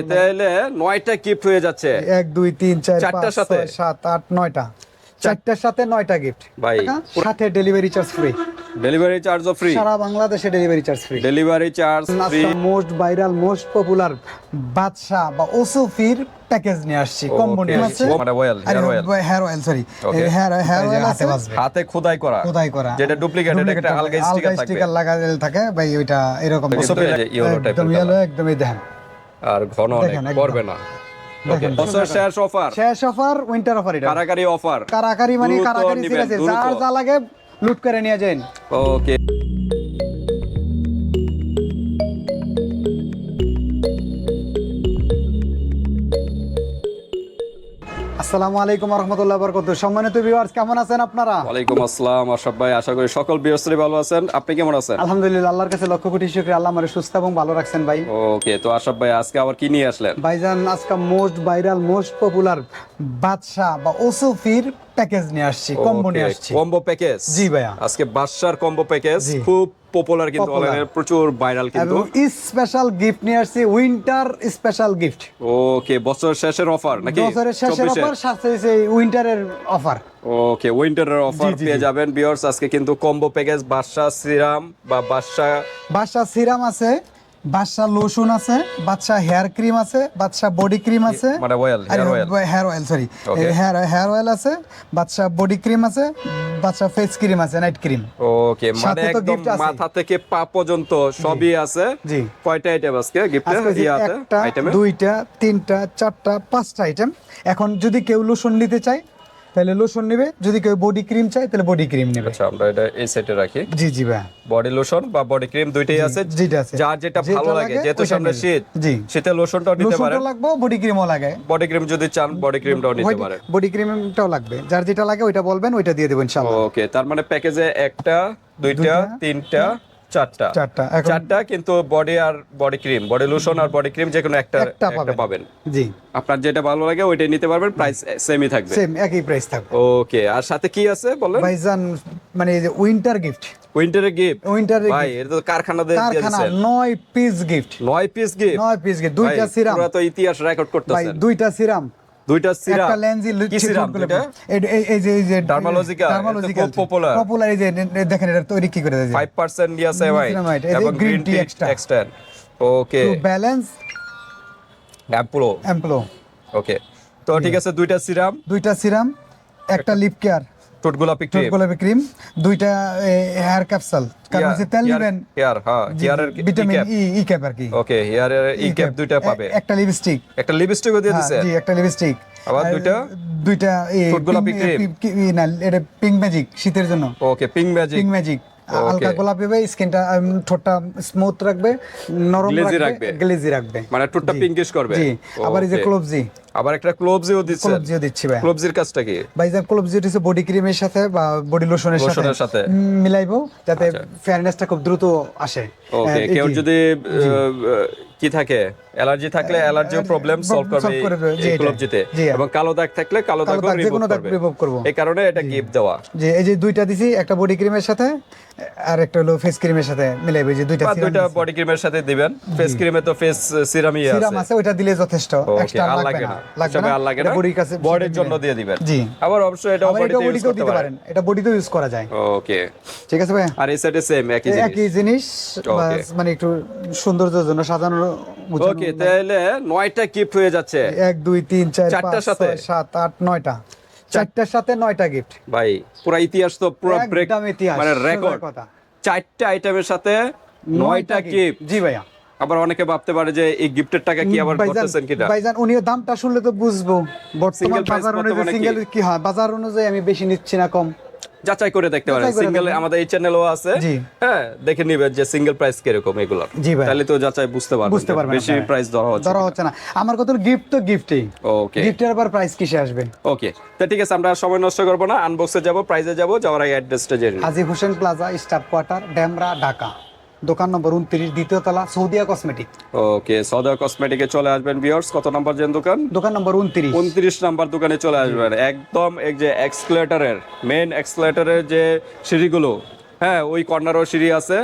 এতে এলে নয়টা গিফট হয়ে যাচ্ছে। এক দুই তিন চার চারটার সাথে? সাত আট নয়টা। চারটার সাথে নয়টা গিফট ভাই, সাথে ডেলিভারি চার্জ ফ্রি ডেলিভারি চার্জও ফ্রি সারা বাংলাদেশে delivery charge free delivery charge free most viral most popular Badsha বা ওসুফির প্যাকেজ নিয়ে আসছি। কম্বো নিয়ে আসছে মানে hair hair oil sorry. Hair hair oil আছে। হাতে খোদাই করা। খোদাই করা। যেটা ডুপ্লিকেট এটা একটা আলগা স্টিকার থাকবে স্টিকার লাগানো থাকে। ভাই ওইটা এরকম একদম ইয়েলো একদমই দেখেন। আর ঘন অনেক করবে না। বছর শেষ অফার শেষ অফার উইন্টার অফার এটা। কারাকারি অফার কারাকারি মানে কারাকারি ঠিক নিবেন, আছে যার যা লাগে লুট করে নিয়ে যান ওকে আসসালামু আলাইকুম রহমতুল্লাহ বরকত। সম্মানিত ভিউয়ার্স কেমন আছেন আপনারা? ওয়ালাইকুম আসসালাম আশরাফ ভাই আশা করি সকল বিরস্ত্রী ভালো আছেন। আপনি কেমন আছেন? আলহামদুলিল্লাহ আল্লাহর কাছে লক্ষ কোটি শুকরিয়া আল্লাহ আমারে সুস্থ এবং ভালো রাখছেন ভাই। ওকে তো আশরাফ ভাই আজকে আবার কি নিয়ে আসলেন? ভাইজান আজকে most viral most popular Badsha বা ওসুফির প্যাকেজ নিয়ে আসছি কম্বো নিয়ে আসছি। কম্বো প্যাকেজ জি ভাইয়া। আজকে বাদশার কম্বো প্যাকেজ খুব পপুলার কিন্তু অনলাইনে প্রচুর ভাইরাল কিন্তু। স্পেশাল গিফট নিয়ে আসছি উইন্টার স্পেশাল গিফট ওকে বছর শেষের অফার নাকি? বছরের শেষের 24 এর? অফার সাথে উইন্টারের অফার ওকে উইন্টারের অফার পেয়ে যাবেন বিয়ার্স আজকে কিন্তু কম্বো প্যাকেজ বাদশা সিরাম বা বাদশা বাদশা সিরাম আছে বাদশা লোশন আছে বাদশা হেয়ার ক্রিম আছে বাদশা বডি ক্রিম আছে। মানে oil, hair oil। Hair oil sorry hair hair oil আছে বাদশা বডি ক্রিম আছে বাদশা ফেস ক্রিম আছে নাইট ক্রিম ওকে মানে একদম। মাথা থেকে পা পর্যন্ত সবই আছে। জি। কয়টা আইটেম আজকে গিফটে ইয়াতে একটা দুইটা তিনটা চারটা পাঁচটা আইটেম এখন যদি কেউ লোশন নিতে চায় তাহলে লোশন নেবে? যদি কেউ বডি ক্রিম চায় তাহলে বডি ক্রিম নেবে। আচ্ছা আমরা এটা এই সেটে রাখি। জি জি ভাই বডি লোশন বা বডি ক্রিম দুইটাই আছে। যেটা আছে। যার যেটা ভালো লাগে যেহেতু সামনে শীত জি। শীতে লোশনটাও নিতে পারেন। লোশনটা লাগবে বডি ক্রিমও লাগে। বডি ক্রিম যদি চান বডি ক্রিমটাও নিতে পারেন। বডি ক্রিমটাও লাগবে। যার যেটা লাগে ওইটা বলবেন ওইটা দিয়ে দেবো ইনশাআল্লাহ। ওকে তার মানে প্যাকেজে একটা দুইটা, তিনটা চারটা। চারটা। চারটা কিন্তু বডি আর বডি ক্রিম বডি লোশন আর বডি ক্রিম যে কোনো একটা একটা পাবেন। জি। আপনার যেটা ভালো লাগে ওইটাই নিতে পারবেন প্রাইস সেমই থাকবে। সেম একই প্রাইস থাকবে। ওকে আর সাথে কি আছে বলেন? ভাইজান মানে যে উইন্টার গিফট উইন্টারের গিফট উইন্টারের ভাই এটা তো কারখানা দিয়ে কারখানা দিয়েছেন নয় পিস গিফট নয় পিস গিফট নয় পিস গিফট দুইটা সিরাম পুরো তো ইতিহাস রেকর্ড ভাই করতেছেন। দুইটা সিরাম দুইটা সিরাম। একটা লেন্সি কি সিরাম? এই যে এই যে ডার্মালজিক্যাল ডার্মালজিক্যাল পপুলার পপুলার এই যে দেখেন এটা তৈরি কি করে দিয়েছে 5% নিয়াসেমাইড Niacinamide, এবং green tea extra okay to balance অ্যাম্পুলো অ্যাম্পলো ওকে তো ঠিক আছে দুইটা সিরাম। দুইটা সিরাম একটা লিপ কেয়ার টোট গোলাপি ক্রিম গোলাপি ক্রিম দুইটা হেয়ার ক্যাপসুল কারণ হচ্ছে তেল নেবেন হেয়ার হ্যাঁ হেয়ারের ভিটামিন ই ই ক্যাপ আর কি। ওকে হেয়ারের ই ক্যাপ দুইটা পাবে। একটা লিপস্টিক একটা লিপস্টিকও দিয়ে দিয়েছে জি একটা লিপস্টিক আবার দুইটা? দুইটা গোলাপি ক্রিম না এটা পিঙ্ক ম্যাজিক শীতের জন্য। Okay pink magic pink magic হালকা গোলাপি হবে স্কিনটা ঠোঁটটা স্মুথ রাখবে নরম রাখবে। গ্লেজি রাখবে। মানে ঠোঁটটা পিঙ্কিশ করবে? জি। আবার এই যে. ক্লোভজি আবার একটা ক্লোভজিও দিচ্ছে। ক্লোভজিও দিচ্ছি ভাই। ক্লোভজির কাজটা কি? ভাই যে ক্লোভজি হচ্ছে বডি ক্রিমের সাথে বা বডি লোশনের সাথে সাথে। আচ্ছা। মিলাইবো যাতে ফেয়ারনেসটা খুব দ্রুত আসে। ওকে কেউ যদি কি থাকে? অ্যালার্জি থাকলে অ্যালার্জিও প্রবলেম সলভ করবে জি, এই এটা। ক্লোভজিতে এবং কালো দাগ থাকলে কালো দাগও দাগ, রিমুভ করবে। এই কারণে এটা গিফট দেওয়া। যে এই যে দুইটা দিছি একটা বডি ক্রিমের সাথে আর একটা হলো ফেস ক্রিমের সাথে মিলাইবে যে দুইটা serum দুইটা বডি ক্রিমের সাথে দিবেন। ফেস ক্রিমে তো ফেস সিরামই আছে সিরাম আছে। ওইটা দিলে যথেষ্ট। ওকে এক্সট্রা আর লাগবে না। লাগবে না আর লাগে না। বডির কাছে বডির জন্য দিয়ে দিবেন। জি। আবার অবশ্যই এটা এটা বডিতে ইউজ করতে পারেন। এটা বডিতেও ইউজ করা যায়। ওকে ঠিক আছে ভাই আর এই সাইডে সেম একই জিনিস। একই জিনিস মানে একটু সৌন্দর্যের জন্য সাজানো গুছানো। ওকে তাহলে নয়টা গিফট হয়ে যাচ্ছে। এক দুই তিন চার চারটার সাথে? সাত আট নয়টা। চারটার সাথে নয়টা গিফট ভাই পুরো ইতিহাস তো পুরো ব্রেক ইতিহাস, মানে রেকর্ড চারটা আইটেমের সাথে নয়টা গিফট জি ভাইয়া। আবার অনেকে ভাবতে পারে যে এই গিফটের টাকা কি আবার করতেছেন কিনা? ভাইজান উনিও দামটা শুনলে তো বুঝব। বর্তমান বাজার অনুযায়ী? সিঙ্গেল কি হয়? বাজার অনুযায়ী আমি বেশি নিচ্ছি না কম। যাচাই করে দেখতে পারেন। সিঙ্গেল আমাদের এই চ্যানেলও আছে। হ্যাঁ দেখে নিবেন যে সিঙ্গেল প্রাইস কীরকম এগুলো তাহলে তো যাচাই বুঝতে পারবেন বুঝতে পারবেন বেশি প্রাইস ধরা হচ্ছে ধরা হচ্ছে না। আমার কথা গিফট তো গিফটই ওকে গিফটের আবার প্রাইস কিসে আসবে? ওকে তো ঠিক আছে আমরা সময় নষ্ট করব না। আনবক্সে যাব প্রাইজে যাব যাওয়ার আগে অ্যাড্রেসটা জেনে। Haji Hossain plaza staff quarter Demra Dhaka. দোকান নম্বর উনত্রিশ দ্বিতীয় তলা সৌদিয়া কসমেটিক ওকে সদা কসমেটিকে চলে আসবেন ভিউয়ার্স কত নাম্বার যেন দোকান? দোকান নম্বর উনত্রিশ। উনত্রিশ নাম্বার দোকানে চলে আসবেন। একদম এই যে এক্সক্লেটারের মেন এক্সক্লেটারের যে সিঁড়িগুলো হ্যাঁ ওই কর্নারও সিঁড়ি আছে।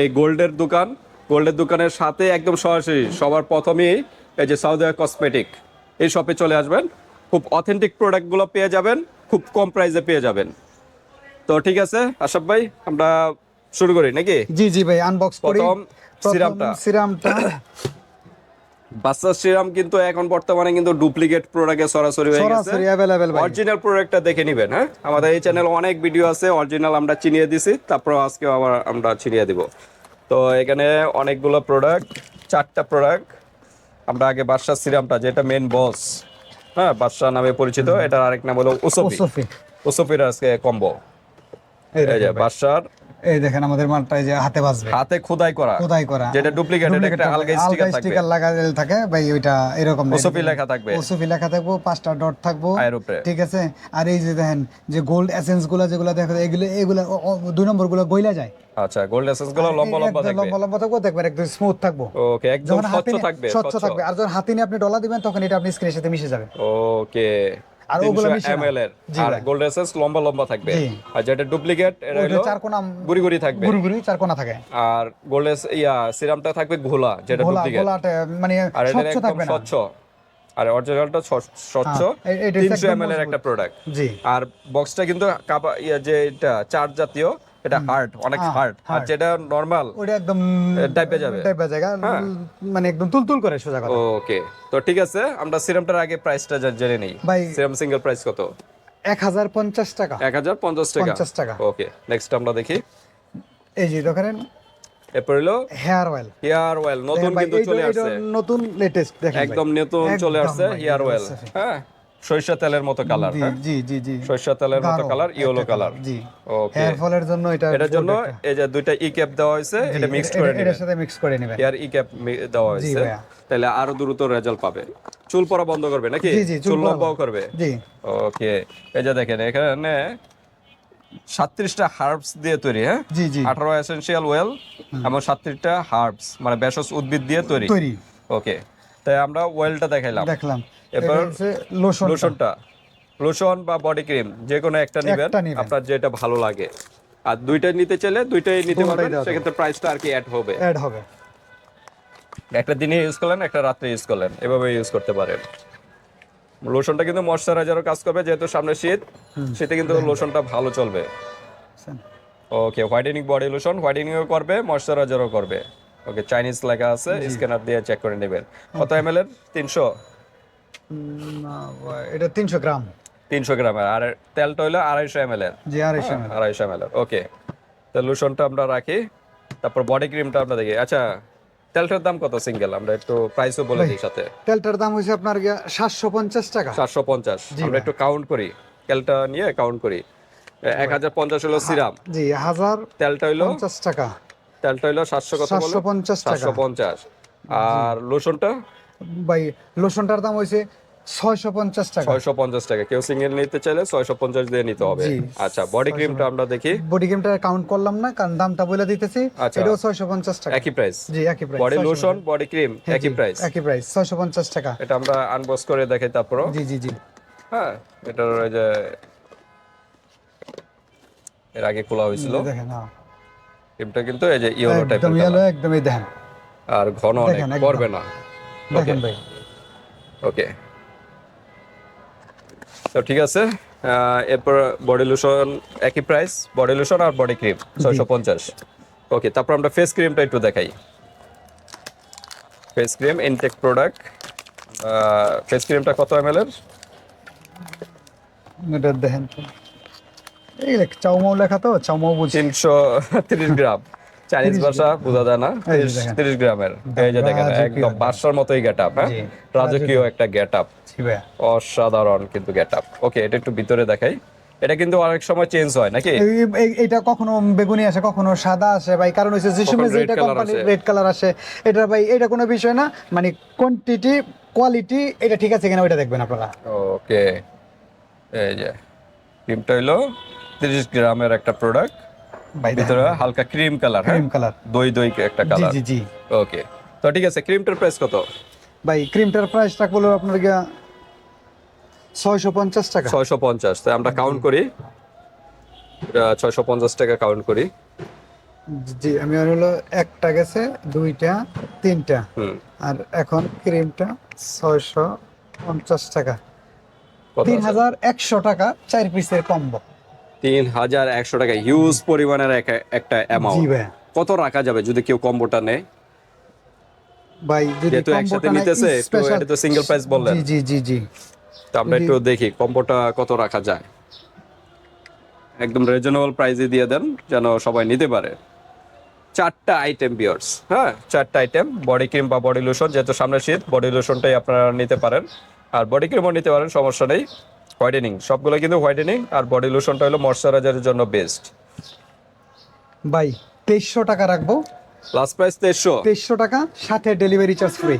এই গোল্ডের দোকান গোল্ডের দোকানের সাথে একদম সরাসরি সবার প্রথমেই এই যে সাউদিয়া কসমেটিক এই শপে চলে আসবেন। খুব অথেন্টিক প্রোডাক্টগুলো পেয়ে যাবেন খুব কম প্রাইসে পেয়ে যাবেন। তো ঠিক আছে আশাফ ভাই আমরা শুরু করি নাকি? জি জি ভাই আনবক্স করি। প্রথম সিরামটা। সিরামটা। বাচ্চার সিরাম কিন্তু এখন বর্তমানে কিন্তু ডুপ্লিকেট প্রোডাক্টে সরাসরি হয়ে গেছে। সরাসরি অ্যাভেলেবেল ভাই। অরিজিনাল প্রোডাক্টটা দেখে নেবেন হ্যাঁ? আমাদের এই চ্যানেল অনেক ভিডিও আছে অরিজিনাল আমরা চিনিয়ে দিছি তারপর আজকে আবার আমরা চিনিয়ে দিব। তো এখানে অনেকগুলো প্রোডাক্ট চারটা প্রোডাক্ট আমরা আগে বাদশাহ সিরামটা যেটা মেন বস হ্যাঁ বাদশাহ নামে পরিচিত এটার আরেক নাম হলো ওসফি। ওসফি। ওসফির আজকে কম্বো এই যে বাদশার এই দেখেন আমাদের মালটা যে হাতে বাজবে। হাতে খোদাই করা। খোদাই করা। যেটা ডুপ্লিকেট এটা একটা আলগা স্টিকার থাকবে। স্টিকার লাগানো থাকে ভাই ওইটা এরকম না। ওসফি লেখা থাকবে। ওসফি লেখা থাকব পাঁচটা ডট থাকব। ঠিক আছে? আর এই যে দেখেন যে গোল্ড এসেন্সগুলা যেগুলো দেখা যায় এগুলো এগুলো দুই নম্বরগুলো গইলা যায়। আচ্ছা গোল্ড এসেন্সগুলো লম্বা লম্বা থাকবে। লম্বা লম্বা থাকব দেখবেন একদম স্মুথ থাকব। ওকে একদম স্বচ্ছ থাকবে স্বচ্ছ থাকবে। আর যখন হাতে নিয়ে আপনি ডলা দিবেন তখন এটা আপনি স্ক্রিনের সাথে মিশে যাবে। ওকে আর ওগুলো ml এর আর গোল্ড লম্বা লম্বা থাকবে। আর যেটা ডুপ্লিকেট এটা হলো চার গুড়ি গুড়ি থাকবে। গুড়ি গুড়ি চার থাকে। আর গোল্ড ইয়া সিরামটা থাকবে ঘোলা যেটা ডুপ্লিকেট ঘোলা মানে স্বচ্ছ থাকবে না। স্বচ্ছ। আর অরিজিনালটা স্বচ্ছ। হ্যাঁ, তিনশো এর একটা প্রোডাক্ট জি। আর বক্সটা কিন্তু কাপা ইয়া যে এটা চার জাতীয়। এটা হার্ড অনেক হার্ড আর যেটা নরমাল ওইটা একদম টাইপে যাবে। টাইপে জায়গা। হ্যাঁ। মানে একদম তুলতুল করে সোজা কথা। ওকে তো ঠিক আছে আমরা সিরামটার আগে প্রাইসটা জেনে নেই। সিরাম সিঙ্গেল প্রাইস কত? এক হাজার পঞ্চাশ টাকা। এক হাজার পঞ্চাশ টাকা? পঞ্চাশ টাকা। ওকে নেক্সট আমরা দেখি। এই যে দেখেন এরপর হলো হেয়ার অয়েল হেয়ার অয়েল নতুন কিন্তু চলে আসছে। নতুন লেটেস্ট দেখেন একদম নতুন চলে আসছে হেয়ার অয়েল হ্যাঁ। সরিষা তেলের মতো কালার জি হ্যাঁ? জি জি জি। সরিষা তেলের মতো কালার ইয়েলো কালার জি। ওকে হেয়ার ফলের জন্য এটা এটার জন্য এই যে দুইটা ই ক্যাপ দেওয়া হয়েছে এটা মিক্স করে নেবেন এটার সাথে মিক্স করে নেবেন। হেয়ার ই ক্যাপ দেওয়া হয়েছে। তাহলে আরও দ্রুত রেজাল্ট পাবে। চুল পড়া বন্ধ করবে নাকি? চুল চুল লম্বাও করবে? জি। ওকে এই যে দেখেন এখানে সাতত্রিশটা হার্বস দিয়ে তৈরি হ্যাঁ? জি জি। আঠারো এসেন্সিয়াল ওয়েল এবং সাতত্রিশটা হার্বস মানে ভেষজ উদ্ভিদ দিয়ে তৈরি। তৈরি। ওকে তাই আমরা ওয়েলটা দেখাইলাম। দেখলাম। এবার লোশন লোশনটা লোশন বা বডি ক্রিম যে কোনো একটা নেবেন আপনার যেটা ভালো লাগে। আর দুইটাই নিতে চাইলে দুইটাই নিতে পারবেন সেক্ষেত্রে প্রাইসটা আর কি অ্যাড হবে। অ্যাড হবে। একটা দিনে ইউজ করলেন একটা রাত্রে ইউজ করলেন এভাবে ইউজ করতে পারেন। লোশনটা কিন্তু ময়শ্চারাইজারও কাজ করবে যেহেতু সামনে শীত শীতে কিন্তু লোশনটা ভালো চলবে। ওকে হোয়াইটেনিং বডি লোশন হোয়াইটেনিংও করবে ময়শ্চারাইজারও করবে। ওকে চাইনিজ লেখা আছে স্ক্যানার দিয়ে চেক করে নেবেন। কত এম এল এর তিনশো। এটা তিনশো গ্রাম। তিনশো গ্রামের আর তেলটা হলো আড়াইশো এম এর। জি আড়াইশো আড়াইশো এম এর ওকে। তো লোশনটা আমরা রাখি তারপর বডি ক্রিমটা আমরা দেখি। আচ্ছা তেলটার দাম কত সিঙ্গেল আমরা একটু প্রাইসও বলে দিই সাথে। তেলটার দাম হয়েছে আপনার সাতশো পঞ্চাশ টাকা। চারশো পঞ্চাশ। আমরা একটু কাউন্ট করি। তেলটা নিয়ে কাউন্ট করি। এক হাজার পঞ্চাশ হলো সিরাম জি হাজার তেলটা হইল পঞ্চাশ টাকা। তেলটা হইল সাতশো কত বলো? সাতশো পঞ্চাশ টাকা। সাতশো পঞ্চাশ। আর লোশনটা? ভাই লোশনটার দাম হয়েছে ছয়শো পঞ্চাশ টাকা। ছয়শো পঞ্চাশ টাকা। কেউ সিঙ্গেল নিতে চাইলে ছয়শো পঞ্চাশ দিয়ে নিতে হবে। আচ্ছা বডি ক্রিমটা আমরা দেখি। বডি গেমটা কাউন্ট করলাম না কারণ দামটা বলে দিতেছি। আচ্ছা। এটাও ছয়শো পঞ্চাশ টাকা। একই প্রাইস জি একই price body lotion body cream একই প্রাইস একই প্রাইস ছয়শো পঞ্চাশ টাকা। এটা আমরা আনবক্স করে দেখাই তারপর জি জি জি। হ্যাঁ এটার ওই যে এর আগে খোলা হয়েছিল। দেখেন হ্যাঁ। ক্রিমটা কিন্তু এই যে ইয়েলো একদম ইয়েলো একদমই দেখেন। আর ঘন অনেক পড়বে না। দেখেন ভাই। ওকে তো ঠিক আছে। এরপর বডি লোশন একই প্রাইস বডি লোশন আর বডি ক্রিম ছয়শো পঞ্চাশ। ওকে তারপর আমরা ফেস ক্রিমটা একটু দেখাই। Face cream intake product face ক্রিমটা কত এম এর? এটা দেখেন তো। এই দেখ চাউমাউ লেখা তো চাউমাউ বুঝি তিনশো তিরিশ গ্রাম। চাইনিজ ভাষা বোঝা যায় না। তিরিশ গ্রামের। এই যে দেখেন একদম বাসার মতোই গেট আপ হ্যাঁ? রাজকীয় একটা গেট আপ অসাধারণ কিন্তু গেট আপ ওকে এটা একটু ভিতরে দেখাই। এটা কিন্তু অনেক সময় চেঞ্জ হয় নাকি? এটা কখনো বেগুনি আসে কখনো সাদা আসে ভাই। কারণ হচ্ছে যে সময় red যেটা কোম্পানির রেড কালার আসে। এটা ভাই এটা কোনো বিষয় না মানে কোয়ান্টিটি কোয়ালিটি এটা ঠিক আছে কিনা ওইটা দেখবেন আপনারা। ওকে এই যে ক্রিমটা হইল তিরিশ গ্রামের একটা প্রোডাক্ট ভিতরে হালকা ক্রিম কালার হ্যাঁ? ক্রিম কালার দই দই একটা কালার জি জি। ওকে তো ঠিক আছে ক্রিমটার প্রাইস কত? ভাই ক্রিমটার প্রাইসটা বলো আপনার গিয়া ছয়শো পঞ্চাশ টাকা। ছয়শো পঞ্চাশ তাই আমরা কাউন্ট করি। ছয়শো পঞ্চাশ টাকা কাউন্ট করি। জি আমি আর হলো একটা গেছে দুইটা তিনটা। আর এখন ক্রিমটা ছয়শো পঞ্চাশ টাকা। তিন? হাজার একশো টাকা চার পিসের কম্বো তিন হাজার একশো টাকা। হিউজ পরিমাণের একটা অ্যামাউন্ট কত রাখা যাবে যদি কেউ কম্বোটা নেয়? ভাই যেহেতু একসাথে নিতেছে, এটা তো single price বললেন। জি জি জি তো আমরা একটু দেখি কম্বোটা কত রাখা যায়? একদম রিজনেবল প্রাইসে দিয়ে দেন যেন সবাই নিতে পারে। চারটা আইটেম বিয়ার্স হ্যাঁ চারটা আইটেম বডি ক্রিম বা বডি লোশন যেহেতু সামনে শীত বডি লোশনটাই আপনারা নিতে পারেন। আর বডি ক্রিমও নিতে পারেন সমস্যা নেই। হোয়াইটেনিং সবগুলো কিন্তু হোয়াইটেনিং আর বডি লোশনটা হলো ময়শ্চারাইজারের জন্য বেস্ট ভাই তেইশশো টাকা রাখব। লাস্ট প্রাইস তেইশশো। তেইশশো টাকা সাথে ডেলিভারি চার্জ ফ্রি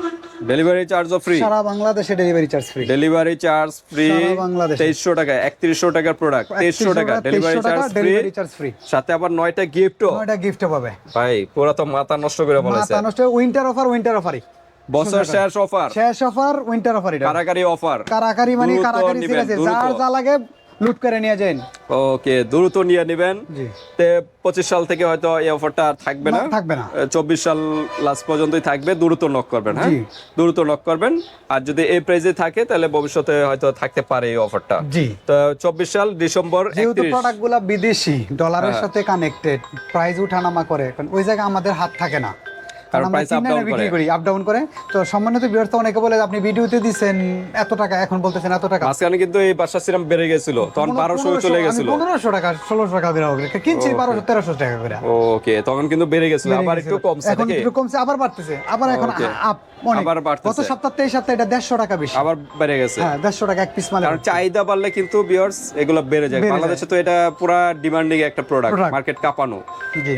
ডেলিভারি চার্জও ফ্রি সারা বাংলাদেশে delivery charge free delivery charge free সারা বাংলাদেশে। তেইশশো টাকা একত্রিশশো টাকার প্রোডাক্ট তেইশশো টাকা। Delivery charge free delivery charge free সাথে আবার নয়টা গিফটও নয়টা গিফটে পাবে। ভাই পুরো তো মাথা নষ্ট করে বলেছে মাথা নষ্ট উইন্টার অফার উইন্টার অফারই বছর শেষ অফার। শেষ অফার উইন্টার অফার এটা। কারাকারি অফার। কারাকারি মানে কারাকারি ঠিক আছে যার যা লাগে লুট করে নিয়ে যান। ওকে দ্রুত নিয়ে নেবেন। জি। তে পঁচিশ সাল থেকে হয়তো এই অফারটা আর থাকবে না। থাকবে না। চব্বিশ সাল লাস্ট পর্যন্তই থাকবে দ্রুত নক করবেন হ্যাঁ? দ্রুত নক করবেন। আর যদি এই প্রাইসে থাকে তাহলে ভবিষ্যতে হয়তো থাকতে পারে এই অফারটা জি। তো চব্বিশ সাল ডিসেম্বর যেহেতু একত্রিশ। প্রোডাক্টগুলা বিদেশি ডলারের হ্যাঁ। সাথে কানেক্টেড প্রাইস উঠানামা করে কারণ ওই জায়গায় আমাদের হাত থাকে না। কারণ আমরা price কিনে up down এনে বিক্রি করে। করি আপ ডাউন করে। তো সম্মানিত বিয়ার অনেকে বলে আপনি ভিডিওতে দিছেন এত টাকা এখন বলতেছেন এত টাকা। মাঝখানে কিন্তু এই বাসা সিরাম বেড়ে গেছিল তখন বারোশো চলে গেছিল। পনেরোশো টাকা ষোলোশো টাকা বেরো কিনছি বারোশো তেরোশো টাকা করে। ওকে তখন কিন্তু বেড়ে গেছিল আবার একটু কমছে এখন একটু কমছে আবার বাড়তেছে। আবার এখন আপ অনেক। আবার বাড়তেছে। গত সপ্তাহ তেইশ সপ্তাহে এটা দেড়শো টাকা বেশি। আবার বেড়ে গেছে। হ্যাঁ দেড়শো টাকা এক পিস মালে কারণ চাহিদা বাড়লে কিন্তু এগুলো বেড়ে যায়। বাংলাদেশে তো এটা পুরা ডিমান্ডিং একটা প্রোডাক্ট মার্কেট কাঁপানো।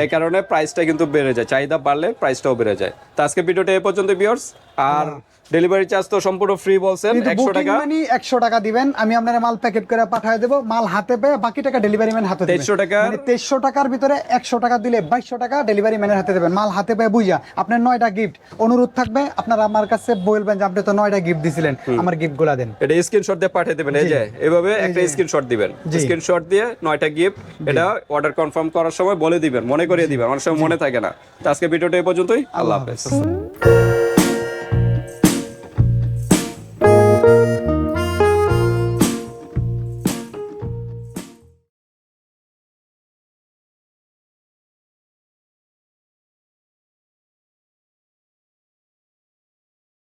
এই কারণে প্রাইসটা কিন্তু বেড়ে যায়। চাহিদা বাড়লে প্রাইসটাও বেড়ে যায়। তো আজকে ভিডিওটা এ পর্যন্ত বিয়ার্স আর ডেলিভারি চার্জ তো সম্পূর্ণ ফ্রি বলছেন কিন্তু একশো বুকিং টাকা। মানি একশো টাকা দিবেন। আমি আপনার মাল প্যাকেট করে পাঠিয়ে দেবো। মাল হাতে পেয়ে বাকি টাকা ডেলিভারি ম্যান হাতে দেবেন 2300 টাকার- মানে তেইশশো টাকার ভিতরে একশো টাকা দিলে বাইশশো টাকা ডেলিভারি ম্যানের হাতে দেবেন। মাল হাতে পেয়ে বুঝা আপনার নয়টা গিফট অনুরোধ থাকবে আপনারা আমার কাছে বলবেন যে আপনি তো নয়টা গিফট দিছিলেন। আমার গিফটগুলা দেন। এটা স্ক্রিনশট দিয়ে পাঠিয়ে দেবেন। এই যে এভাবে একটা স্ক্রিনশট দিবেন। স্ক্রিনশট দিয়ে নয়টা গিফট এটা অর্ডার কনফার্ম করার সময় বলে দিবেন মনে করিয়ে দিবেন। অনেক সময় মনে থাকে না। তো আজকে ভিডিওটা এই পর্যন্তই। আল্লাহ হাফেজ।